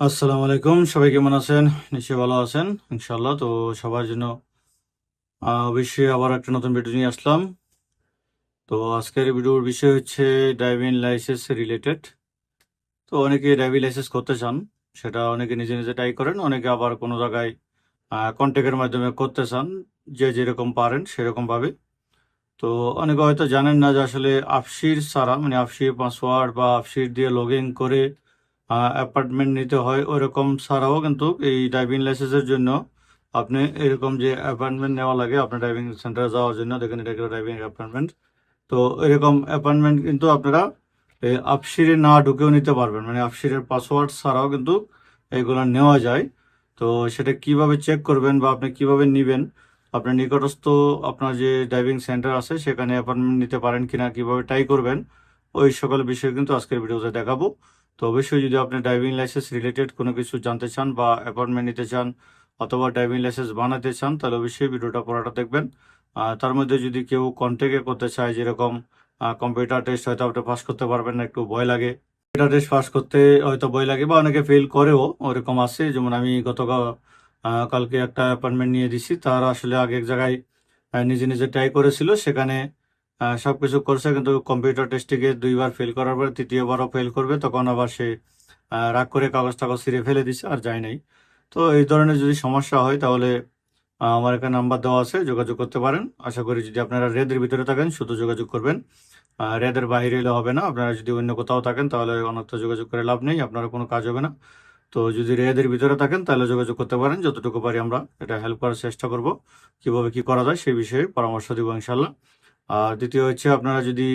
আসসালামু আলাইকুম, সবাই কেমন আছেন? নিশ্চয়ই ভালো আছেন ইনশাল্লাহ তো সবার জন্য অবশ্যই আবার একটা নতুন ভিডিও নিয়ে আসলাম। তো আজকের ভিডিওর বিষয় হচ্ছে ড্রাইভিং লাইসেন্স রিলেটেড তো অনেকে ড্রাইভিং লাইসেন্স করতে চান, সেটা অনেকে নিজে নিজে ট্রাই করেন, অনেকে আবার কোনো জায়গায় কন্ট্যাক্টের মাধ্যমে করতে চান, যে যেরকম পারেন সেরকমভাবে। তো অনেকে হয়তো জানেন না যে আসলে আফসির ছাড়া মানে আফসির পাসওয়ার্ড বা আফসির দিয়ে লগ ইন করে অ্যাপার্টমেন্ট নিতে হয়, ওরকম ছাড়াও কিন্তু এই ড্রাইভিং লাইসেন্সের জন্য আপনি এরকম যে অ্যাপয়েন্টমেন্ট নেওয়া লাগে, আপনার ড্রাইভিং সেন্টারে যাওয়ার জন্য, দেখেন এটা একটা ড্রাইভিং অ্যাপয়েন্টমেন্ট তো এরকম অ্যাপয়েন্টমেন্ট কিন্তু আপনারা এই আফসিরে না ঢুকেও নিতে পারবেন। মানে আফসিরের পাসওয়ার্ড ছাড়াও কিন্তু এগুলো নেওয়া যায়। তো সেটা কীভাবে চেক করবেন বা আপনি কীভাবে নেবেন? আপনার নিকটস্থ আপনার যে ড্রাইভিং সেন্টার আছে, সেখানে অ্যাপয়েন্টমেন্ট নিতে পারেন কিনা, কীভাবে ট্রাই করবেন, ওই সকল বিষয় কিন্তু আজকের ভিডিওতে দেখাবো। তো অবশ্যই যদি আপনি ড্রাইভিং লাইসেন্স রিলেটেড কোনো কিছু জানতে চান বা অ্যাপয়েন্টমেন্ট নিতে চান অথবা ড্রাইভিং লাইসেন্স বানাতে চান, তাহলে অবশ্যই ভিডিওটা পড়াটা দেখবেন। তার মধ্যে যদি কেউ কন্ট্যাক্টে করতে চায়, যেরকম কম্পিউটার টেস্ট হয়তো আপনি পাস করতে পারবেন না, একটু ভয় লাগে। কম্পিউটার টেস্ট পাস করতে হয়তো ভয় লাগে বা অনেকে ফেল করেও ওরকম আছে। যেমন আমি গতকাল কালকে একটা অ্যাপয়েন্টমেন্ট নিয়ে দিছি, তারা আসলে আগে এক জায়গায় নিজে নিজে ট্রাই করেছিল। সেখানে আহ, সবকিছু করছে কিন্তু কম্পিউটার টেস্টে গিয়ে দুইবার ফেল করার পরে তৃতীয়বারও ফেল করবে তখন আবার সে রাগ করে কাগজ টাগজ ছিঁড়ে ফেলে দিছে আর যায় নাই। তো এই ধরনের যদি সমস্যা হয় তাহলে আমার এখানে নাম্বার দেওয়া আছে যোগাযোগ করতে পারেন। আশা করি যদি আপনারা রেদের ভিতরে থাকেন শুধু যোগাযোগ করবেন। রেদের বাইরে এলে হবে না। আপনারা যদি অন্য কোথাও থাকেন তাহলে অনর্থ যোগাযোগ করে লাভ নেই আপনারা কোনো কাজ হবে না। তো যদি রেদের ভিতরে থাকেন তাহলে যোগাযোগ করতে পারেন যতটুকু পারি আমরা এটা হেল্প করার চেষ্টা করব। কীভাবে কি করা যায় সেই বিষয়ে পরামর্শ দিব ইনশাল্লাহ আর দ্বিতীয় হচ্ছে আপনারা যদি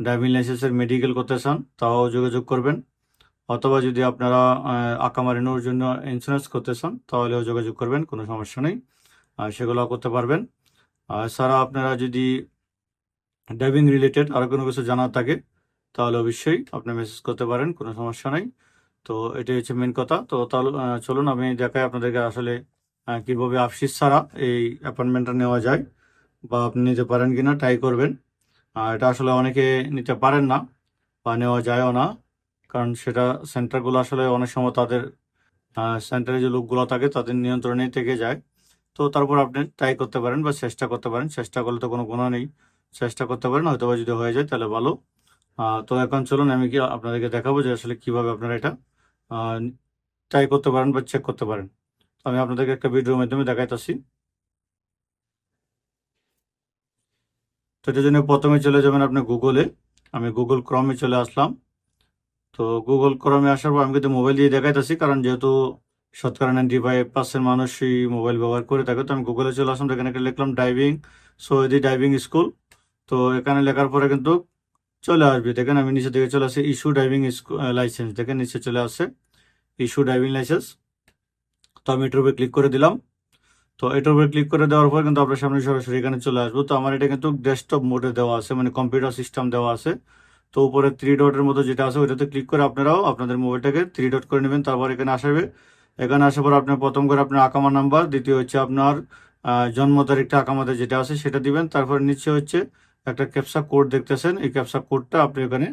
ড্রাইভিং লাইসেন্সের মেডিকেল করতে চান, তাও যোগাযোগ করবেন। অথবা যদি আপনারা আকামা রেনোর জন্য ইন্স্যুরেন্স করতে চান, তাহলেও যোগাযোগ করবেন, কোনো সমস্যা নেই। সেগুলো করতে পারবেন। আর ছাড়া আপনারা যদি ড্রাইভিং রিলেটেড আর কোনো কিছু জানার থাকে, তাহলে অবশ্যই আপনি মেসেজ করতে পারেন, কোনো সমস্যা নেই। তো এটাই হচ্ছে মেন কথা। তো তাহলে চলুন, আমি দেখাই আপনাদেরকে আসলে কীভাবে আফসিস ছাড়া এই অ্যাপয়েন্টমেন্টটা নেওয়া যায়। বা আপনি নিতে পারেন কিনা ট্রাই করবেন। আর এটা আসলে অনেকে নিতে পারেন না বা নেওয়া যায়ও না। কারণ সেটা সেন্টারগুলো আসলে অনেক সময় তাদের সেন্টারে যে লোকগুলো থাকে তাদের নিয়ন্ত্রণেই থেকে যায়। তো তারপর আপনি ট্রাই করতে পারেন বা চেষ্টা করতে পারেন। চেষ্টা করলে তো কোনো গুণা নেই। চেষ্টা করতে পারেন হয়তো বা যদি হয়ে যায় তাহলে ভালো। তো এখন চলুন আমি কি আপনাদেরকে দেখাবো যে আসলে কীভাবে আপনারা এটা ট্রাই করতে পারেন বা চেক করতে পারেন। তো আমি আপনাদেরকে একটা ভিডিওর মাধ্যমে দেখাইতেছি। তো এটার জন্য প্রথমে চলে যাবেন আপনি গুগলে আমি গুগল ক্রমে চলে আসলাম। তো গুগল ক্রমে আসার পর আমি কিন্তু মোবাইল দিয়ে দেখাইতেছি, কারণ যেহেতু শতকরা নাইনটি ফাইভ পার্সেন্ট মানুষই মোবাইল ব্যবহার করে থাকে, তো আমি গুগলে চলে আসলাম, তো এখানে একটা লিখলাম ড্রাইভিং সৌদি ড্রাইভিং স্কুল তো এখানে লেখার পরে কিন্তু চলে আসবে। দেখেন আমি নিচে দিকে চলে আসি ইস্যু ড্রাইভিং লাইসেন্স দেখেন নিচে চলে আসছে ইস্যু ড্রাইভিং লাইসেন্স তো আমি এটার উপরে ক্লিক করে দিলাম। তো এটার উপরে ক্লিক করে দেওয়ার পর কিন্তু আপনার সামনে সরাসরি এখানে চলে আসব। তো আমার এটা কিন্তু ডেস্কটপ মোডে দেওয়া আছে মানে কম্পিউটার সিস্টেম দেওয়া আছে। তো উপরে থ্রি ডটের মতো যেটা আছে, ওইটাতে ক্লিক করে আপনারাও আপনাদের মোবাইলটাকে থ্রি ডট করে নেবেন, তারপর এখানে আসবে। এখানে আসার পর আপনার প্রথম করে আপনার আকামা নাম্বার দ্বিতীয় হচ্ছে আপনার জন্ম তারিখটা আকামাতে যেটা আছে সেটা দিবেন। তারপর নিচে হচ্ছে একটা ক্যাপসা কোড দেখতেছেন, এই ক্যাপসা কোডটা আপনি এখানে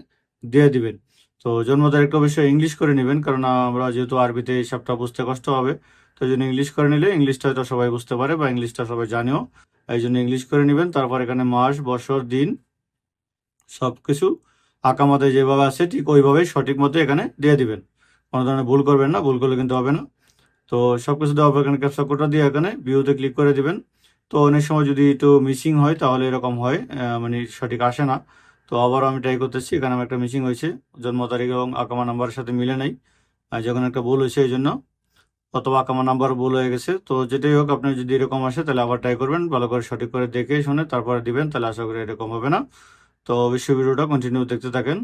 দিয়ে দিবেন। তো জন্ম তারিখটা অবশ্যই ইংলিশ করে নেবেন, কারণ আমরা যেহেতু আরবিতে এই সবটা বুঝতে কষ্ট হবে। তো জন্য ইংলিশ করে নিলে ইংলিশটা হয়তো সবাই বুঝতে পারে বা ইংলিশটা সবাই জানেও। এই জন্য ইংলিশ করে নেবেন, তারপর এখানে মাস, বছর, দিন সব কিছু আকামাতে যেভাবে আছে ঠিক ওইভাবেই সঠিক মতো এখানে দিয়ে দিবেন। কোনো ধরনের ভুল করবেন না, ভুল করলে কিন্তু হবে না। তো সব কিছু দেওয়া পর এখানে ক্যাপচা কোডটা দিয়ে এখানে ভিউতে ক্লিক করে দিবেন। তো অনেক সময় যদি একটু মিসিং হয় তাহলে এরকম হয় মানে সঠিক আসে না। তো আবারও আমি ট্রাই করতেছি, এখানে আমার একটা মিসিং হয়েছে। জন্ম তারিখ এবং আকামা নাম্বারের সাথে মিলে নাই যখন একটা ভুল হয়েছে এই জন্য। অথবা আকামা নাম্বার ভুল হয়ে গেছে, তো যেটাই হোক আপনি যদি এরকম আসে তাহলে আবার ট্রাই করবেন, ভালো করে সঠিক করে দেখে শুনে তারপরে দিবেন, তাহলে আশা করি এরকম হবে না। তো অবশ্যই ভিডিওটা কন্টিনিউ দেখতে থাকেন।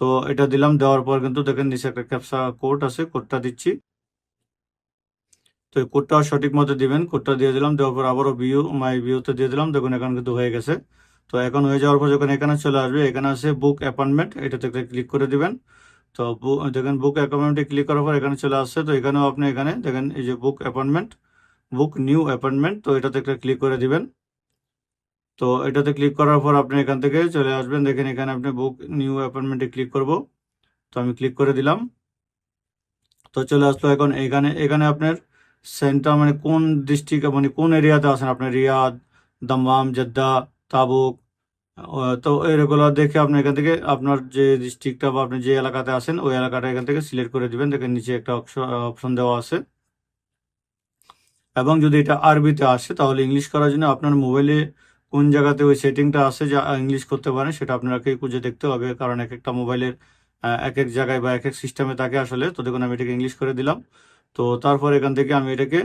তো এটা দিলাম, দেওয়ার পর কিন্তু দেখেন নিচে একটা ক্যাপসা কোড আছে কোডটা দিচ্ছি। তো এই কোডটা সঠিক মতো দিবেন কোডটা দিয়ে দিলাম, দেওয়ার পর আবারও ভিউ মাই ভিউতে দিয়ে দিলাম, দেখুন এখন কিন্তু হয়ে গেছে। তো এখন হয়ে যাওয়ার পর যখন এখানে চলে আসবে, এখানে আছে বুক অ্যাপয়েন্টমেন্ট এটাতে ক্লিক করে দিবেন। তো দেখেন বুক অ্যাপয়েন্টমেন্টে ক্লিক করার পর এখানে চলে আসছে। তো এখানেও আপনি এখানে, দেখেন এই যে book appointment book new appointment তো এটাতে একটা ক্লিক করে দিবেন। তো এটাতে ক্লিক করার পর আপনি এখান থেকে চলে আসবেন। দেখেন এখানে আপনি বুক নিউ অ্যাপয়েন্টমেন্টে ক্লিক করব। তো আমি ক্লিক করে দিলাম। তো চলে আসলো এখন এখানে এখানে আপনার সেন্টার মানে কোন ডিস্ট্রিক্ট মানে কোন এরিয়াতে আছেন আপনার রিয়াদ, দাম্মাম, জেদ্দা, তাবুক তো এগুলো দেখে আপনি এখান থেকে আপনার যে ডিস্ট্রিক্টটা বা আপনি যে এলাকাতে আসেন ওই এলাকাটা এখান থেকে সিলেক্ট করে দিবেন। দেখেন নিচে একটা অপশন দেওয়া আছে। এবং যদি এটা আরবিতে আসে, তাহলে ইংলিশ করার জন্য আপনার মোবাইলে কোন জায়গাতে ওই সেটিংটা আছে যা ইংলিশ করতে পারেন, সেটা আপনাকে খুঁজে দেখতে হবে। কারণ এক একটা মোবাইলের এক এক জায়গায় বা এক এক সিস্টেমে থাকে আসলে। তো দেখুন, আমি এটাকে ইংলিশ করে দিলাম। তো তারপর এখান থেকে আমি এটাকে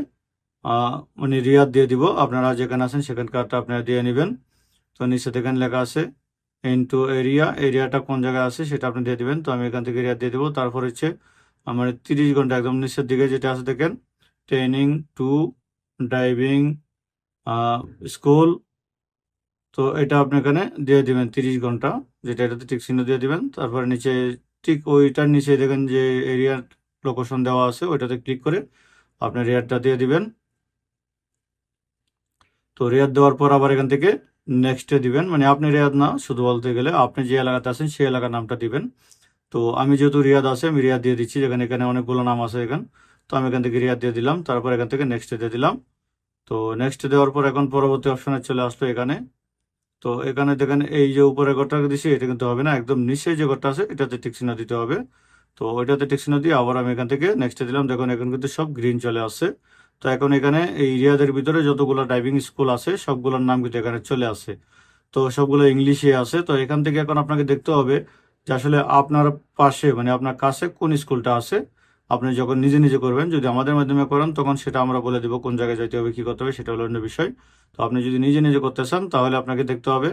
মানে রিয়াদ দিয়ে দিব। আপনারা যেখানে আছেন সেখানকারটা আপনারা দিয়ে নেবেন। তো নিচে দেখেন লেখা আছে ইনটু এরিয়া এরিয়াটা কোন জায়গায় আছে সেটা আপনি দিয়ে দিবেন। তো আমি এখান থেকে এরিয়া দিয়ে দেবো। তারপর হচ্ছে আমার তিরিশ ঘণ্টা একদম নিচের দিকে যেটা আছে দেখেন ট্রেনিং টু ড্রাইভিং স্কুল তো এটা আপনি এখানে দিয়ে দিবেন তিরিশ ঘণ্টা, যেটা এটাতে টিক চিহ্ন দিয়ে দিবেন। তারপরে নিচে ঠিক ওইটার নিচে দেখেন যে এরিয়ার লোকেশন দেওয়া আছে, ওইটাতে ক্লিক করে আপনার রেয়ারটা দিয়ে দিবেন। তো রেয়ার দেওয়ার পর আবার এখান থেকে নেক্সটে দিবেন। মানে আপনি রিয়াদ না, শুধু বলতে গেলে আপনি যে এলাকাতে আছেন সেই এলাকার নামটা দিবেন। তো আমি যেহেতু রিয়াদ আছে, আমি রিয়াদ দিয়ে দিচ্ছি। যেখানে এখানে অনেকগুলো নাম আছে এখানে। তো আমি এখান থেকে রিয়াদ দিয়ে দিলাম। তারপর এখান থেকে নেক্সটে দিয়ে দিলাম। তো নেক্সট দেওয়ার পর এখন পরবর্তী অপশানে চলে আসলো এখানে। তো এখানে দেখেন এই যে উপরে ঘরটা দিছি, এটা কিন্তু হবে না। একদম নিচে যে ঘরটা আছে, এটাতে টিক চিহ্ন দিতে হবে। তো ওইটাতে টিক চিহ্ন দিয়ে আবার আমি এখান থেকে নেক্সটে দিলাম। দেখুন, এখন কিন্তু সব গ্রিন চলে আসছে। তো এখন এখানে এই রিয়াদের ভিতরে যতগুলো ড্রাইভিং স্কুল আছে, সবগুলোর নাম কিন্তু এখানে চলে আসে। তো সবগুলো ইংলিশে আছে। তো এখান থেকে এখন আপনাকে দেখতে হবে যে আসলে আপনার পাশে মানে আপনার কাছে কোন স্কুলটা আছে। আপনি যখন নিজে নিজে করবেন, যদি আমাদের মাধ্যমে করেন, তখন সেটা আমরা বলে দেবো কোন জায়গায় যাইতে হবে, কী করতে হবে, সেটা হলো অন্য বিষয়। তো আপনি যদি নিজে নিজে করতে চান, তাহলে আপনাকে দেখতে হবে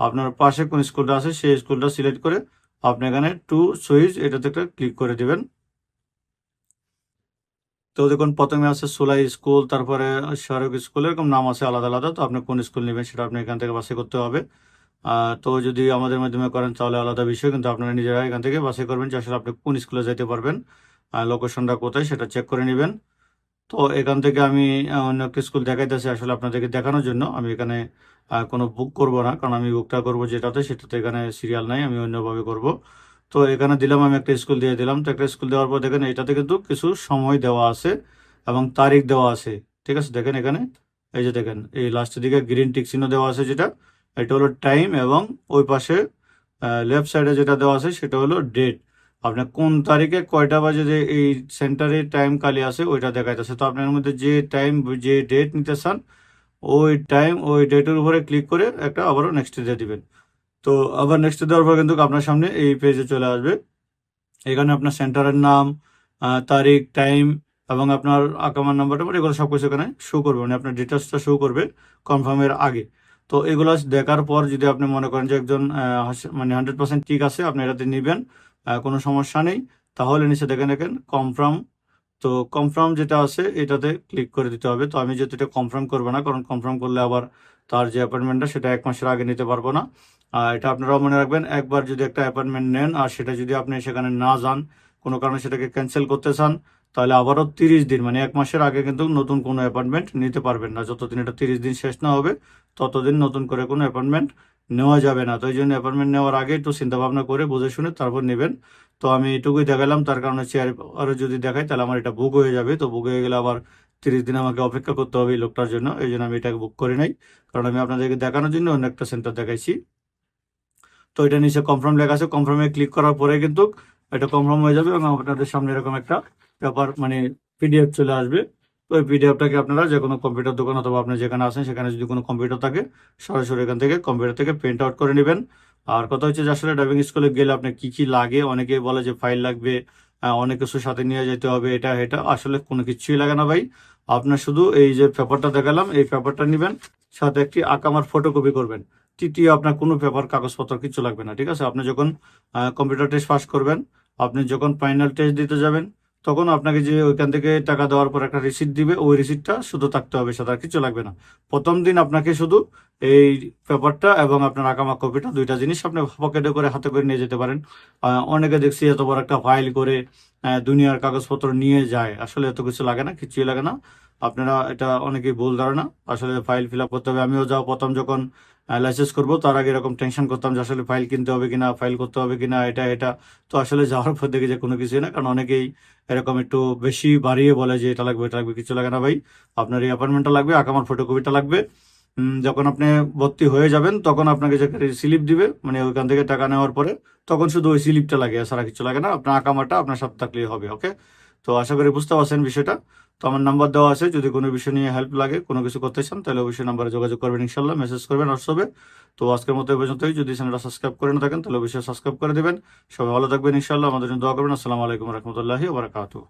আপনার পাশে কোন স্কুলটা আছে, সেই স্কুলটা সিলেক্ট করে আপনি এখানে টু সুইচ এটাতে একটা ক্লিক করে দিবেন। তো দেখুন প্রথমে আছে সোলাই স্কুল, তারপরে শাহরুখ স্কুল, এরকম নাম আছে আলাদা আলাদা, তো আপনি কোন স্কুল নেবেন সেটা আপনি এখান থেকে বাছাই করতে হবে। তো যদি আমাদের মাধ্যমে করেন তাহলে আলাদা বিষয়, কিন্তু আপনারা নিজেরা এখান থেকে বাছাই করবেন যে আসলে আপনি কোন স্কুলে যেতে পারবেন লোকেশনটা কোথায় সেটা চেক করে নেবেন। তো এখান থেকে আমি অন্য একটা স্কুল দেখাইতেছি আসলে আপনাদেরকে দেখানোর জন্য। আমি এখানে কোনো বুক করব না, কারণ আমি বুকটা করব যেটাতে, সেটাতে এখানে সিরিয়াল নাই, আমি অন্যভাবে করব। তো এখানে দিলাম, আমি একটা স্কুল দিয়ে দিলাম। তো একটা স্কুল দেওয়ার পর দেখেন এটাতে কিন্তু কিছু সময় দেওয়া আছে এবং তারিখ দেওয়া আছে। ঠিক আছে, দেখেন এখানে, এই যে দেখেন, এই লাস্টের দিকে গ্রিন টিক চিহ্ন দেওয়া আছে যেটা, এটা হলো টাইম এবং ওই পাশে লেফট সাইডে যেটা দেওয়া আছে সেটা হলো ডেট আপনার কোন তারিখে কয়টা বাজে যে এই সেন্টারে টাইম কালি আছে, ওইটা দেখাইতেছে। তো আপনার মধ্যে যে টাইম যে ডেট নিতে চান, ওই টাইম ওই ডেটের উপরে ক্লিক করে একটা আবারও নেক্সট দিয়ে দিবেন। তো আবার নেক্সট দেওয়ার পর কিন্তু আপনার সামনে এই পেজে চলে আসবে। এখানে আপনার সেন্টারের নাম তারিখ টাইম এবং আপনার আকামার নাম্বারটা মানে এগুলো সব কিছু এখানে শো করবে। মানে আপনার ডিটেলসটা শো করবে কনফার্মের আগে। তো এগুলো দেখার পর যদি আপনি মনে করেন যে একজন মানে হান্ড্রেড পার্সেন্ট ঠিক আছে, আপনি এটাতে নেবেন কোনো সমস্যা নেই, তাহলে নিচে দেখে দেখেন কনফার্ম তো কনফার্ম যেটা আছে এটাতে ক্লিক করে দিতে হবে। তো আমি যেহেতু এটা কনফার্ম করব না, কারণ কনফার্ম করলে আবার তার যে অ্যাপয়েন্টমেন্টটা সেটা এক মাসের আগে নিতে পারব না। এটা আপনারাও মনে রাখবেন, একবার যদি একটা অ্যাপয়েন্টমেন্ট নেন আর সেটা যদি আপনি সেখানে না যান, কোনো কারণে সেটাকে ক্যান্সেল করতে চান, তাহলে আবারও তিরিশ দিন মানে এক মাসের আগে কিন্তু নতুন কোনো অ্যাপয়েন্টমেন্ট নিতে পারবেন না। যতদিন এটা তিরিশ দিন শেষ না হবে, ততদিন নতুন করে কোনো অ্যাপয়েন্টমেন্ট নেওয়া যাবে না। তো এই জন্য অ্যাপয়েন্টমেন্ট নেওয়ার আগে একটু চিন্তা ভাবনা করে বুঝে শুনে তারপর নেবেন। তো আমি এটুকুই দেখালাম, তার কারণে চেয়ার আরও যদি দেখাই, তাহলে আমার এটা বুক হয়ে যাবে। তো বুক হয়ে গেলে আবার তিরিশ দিন আমাকে অপেক্ষা করতে হবে এই লোকটার জন্য। এই জন্য আমি এটাকে বুক করি নাই। কারণ আমি আপনাদেরকে দেখানোর জন্য অন্য একটা সেন্টার দেখাইছি। তো এটা নিচে কনফার্ম লেখা আছে। কনফার্মে ক্লিক করার পরে কিন্তু এটা কনফার্ম হয়ে যাবে এবং আপনাদের সামনে এরকম একটা পেপার মানে পিডিএফ চলে আসবে। তো এই পিডিএফটাকে আপনারা যে কোনো কম্পিউটার দোকান অথবা আপনি যেখানে আসেন সেখানে যদি কোনো কম্পিউটার থাকে, সরাসরি এখান থেকে কম্পিউটার থেকে প্রিন্ট আউট করে নেবেন। আর কথা হচ্ছে যে আসলে ড্রাইভিং স্কুলে গেলে আপনার কি কি লাগে? অনেকে বলে যে ফাইল লাগবে অনেক কিছু সাথে নিয়ে যেতে হবে, এটা এটা আসলে কোনো কিছুই লাগে না ভাই। আপনার শুধু এই যে পেপারটা দেখালাম, এই পেপারটা নেবেন, সাথে একটি আকামার ফটোকপি করবেন। তৃতীয় আপনার কোনো পেপার কাগজপত্র কিছু লাগবে না, ঠিক আছে? আপনি যখন কম্পিউটার টেস্ট পাস করবেন, আপনি যখন ফাইনাল টেস্ট দিতে যাবেন, তখন আপনাকে যে ওইখান থেকে টাকা দেওয়ার পর একটা রিসিট দিবে, ওই রিসিটটা শুধু থাকতে হবে সাথে কিছু লাগবে না। প্রথম দিন আপনাকে শুধু এই পেপারটা এবং আপনার আকামা কপিটা দুইটা জিনিস আপনি পকেটে করে হাতে করে নিয়ে যেতে পারেন। অনেকে দেখছি এত বড় একটা ফাইল করে দুনিয়ার কাগজপত্র নিয়ে যায়। আসলে এত কিছু লাগে না, কিছুই লাগে না। আপনারা এটা অনেকেই ভুল ধারণা আসলে ফাইল ফিল আপ করতে হবে। আমিও যাও প্রথম যখন লাইসেন্স করব, তার আগে এরকম টেনশন করতাম যে আসলে ফাইল কিনতে হবে কিনা ফাইল করতে হবে কিনা, এটা এটা। তো আসলে যাওয়ার পর দেখি যে কোনো কিছুই না, কারণ অনেকেই এরকম একটু বেশি বাড়িয়ে বলে যে এটা লাগবে এটা লাগবে, কিছু লাগে না ভাই। আপনার এই অ্যাপয়েন্টমেন্টটা লাগবে আঁকামার ফটোকপিটা লাগবে। যখন আপনি ভর্তি হয়ে যাবেন, তখন আপনাকে যে স্লিপ দিবে মানে ওইখান থেকে টাকা নেওয়ার পরে, তখন শুধু ওই স্লিপটা লাগে, সারা কিছু লাগে না। আপনার আকামাটা আপনার সাথে থাকলেই হবে ওকে তো আশা করি বুঝতে পারছেন বিষয়টা। তো আমার নাম্বার দেওয়া আছে, যদি কোনো বিষয় নিয়ে হেল্প লাগে, কোনো কিছু করতে চান, তাহলে অবশ্যই নাম্বারে যোগাযোগ করবেন ইনশাল্লাহ মেসেজ করবেন হোয়াটসঅ্যাপে তো আজকের মতো এই পর্যন্তই। যদি চ্যানেলটা সাবস্ক্রাইব করে না থাকেন, তাহলে অবশ্যই সাবস্ক্রাইব করে দেবেন। সবাই ভালো থাকবেন ইনশাল্লাহ আমাদের জন্য দোয়া করবেন। আসসালামু আলাইকুম রহমতুল্লাহি ওবরাকাতুহ